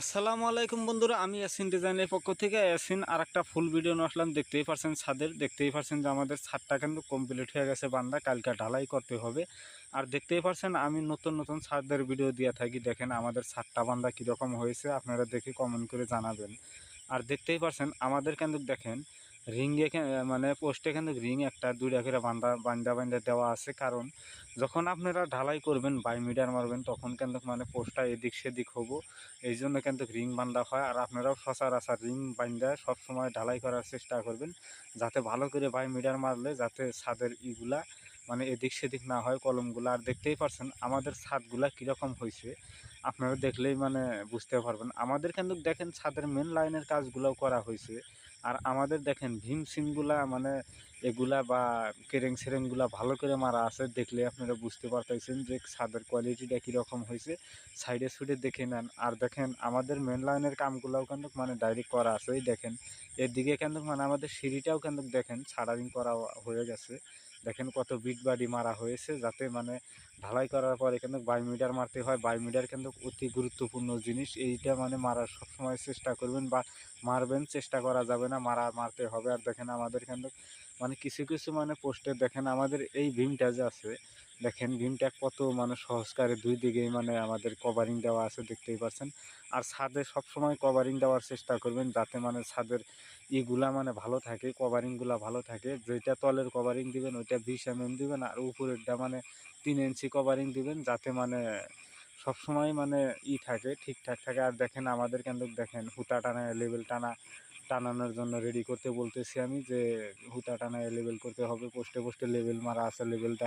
আসসালামু আলাইকুম বন্ধুরা, আমি ইয়াসিন ডিজাইনের পক্ষ থেকে ইয়াসিন আর একটা ফুল ভিডিও নিয়ে আসলাম। দেখতেই পারছেন ছাদের, দেখতেই পারছেন যে আমাদের ছাদটা কিন্তু কমপ্লিট হয়ে গেছে বান্দা, কালকে ঢালাই করতে হবে। আর দেখতেই পারছেন আমি নতুন নতুন ছাদের ভিডিও দিয়ে থাকি। দেখেন আমাদের ছাদটা বান্দা কীরকম হয়েছে, আপনারা দেখে কমেন্ট করে জানাবেন। আর দেখতেই পারছেন আমাদের কিন্তু দেখেন রিংয়ে মানে পোস্টে কিন্তু রিং একটা, দুইটা করে বান্ধা বান্দা বান্দা দেওয়া আছে। কারণ যখন আপনারা ঢালাই করবেন, বাই মিটার মারবেন, তখন কিন্তু মানে পোস্টটা এদিক সেদিক হব। এই জন্য কিন্তু রিং বান্ধা হয়। আর আপনারাও সচরাচর রিং বান্ধা সবসময় ঢালাই করার চেষ্টা করবেন, যাতে ভালো করে বাই মিটার মারলে যাতে ছাদের ইগুলা মানে এদিক সেদিক না হয় কলমগুলো। আর দেখতেই পারছেন, আমাদের ছাদগুলা কীরকম হয়েছে, আপনারা দেখলেই মানে বুঝতে পারবেন। আমাদের কিন্তু দেখেন, ছাদের মেন লাইনের কাজগুলোও করা হয়েছে। আর আমাদের দেখেন ভীম সিমগুলা মানে এগুলা বা কেরেং সেরেংগুলা ভালো করে মারা আছে, দেখলে আপনারা বুঝতে পারতেছেন যে ছাদের কোয়ালিটিটা কীরকম হয়েছে। সাইডে সুইডে দেখে নেন। আর দেখেন আমাদের মেন লাইনের কামগুলাও কিন্তু মানে ডাইরেক্ট করা আছে দেখেন দেখেন। দিকে কিন্তু মানে আমাদের সিঁড়িটাও কিন্তু দেখেন ছাড়ারিং করা হয়ে গেছে। দেখেন কত বিট বাড়ি মারা হয়েছে, যাতে মানে ঢালাই করার পরে কিন্তু বায়োমিটার মারতে হয়। বায়োমিটার কিন্তু অতি গুরুত্বপূর্ণ জিনিস। এইটা মানে মারার সবসময় চেষ্টা করবেন বা মারবেন, চেষ্টা করা যাবে না, মারা মারতে হবে। আর দেখেন আমাদের কিন্তু মানে কিছু কিছু মানে পোস্টে দেখেন আমাদের এই ভীমটা যে আছে দেখেন ভীমটা কত মানে সহজকারে দুই দিকেই মানে আমাদের কভারিং দেওয়া আছে, দেখতেই পাচ্ছেন। আর ছাদে সবসময় কভারিং দেওয়ার চেষ্টা করবেন, যাতে মানে ছাদের ইগুলা মানে ভালো থাকে কভারিংগুলা ভালো থাকে। যেটা তলের কভারিং দিবেন, ওইটা বিশ এম এম দিবেন, আর উপরেরটা মানে তিন ইঞ্চি কভারিং দিবেন, যাতে মানে সবসময় মানে ই থাকে, ঠিকঠাক থাকে। আর দেখেন, আমাদের কিন্তু দেখেন হুতা টানা লেভেল টানা, টানানোর জন্য রেডি করতে বলতেছি আমি যে হুতা টানা লেভেল করতে হবে, পোস্টে পোস্টে লেভেল মারা আছে লেভেলটা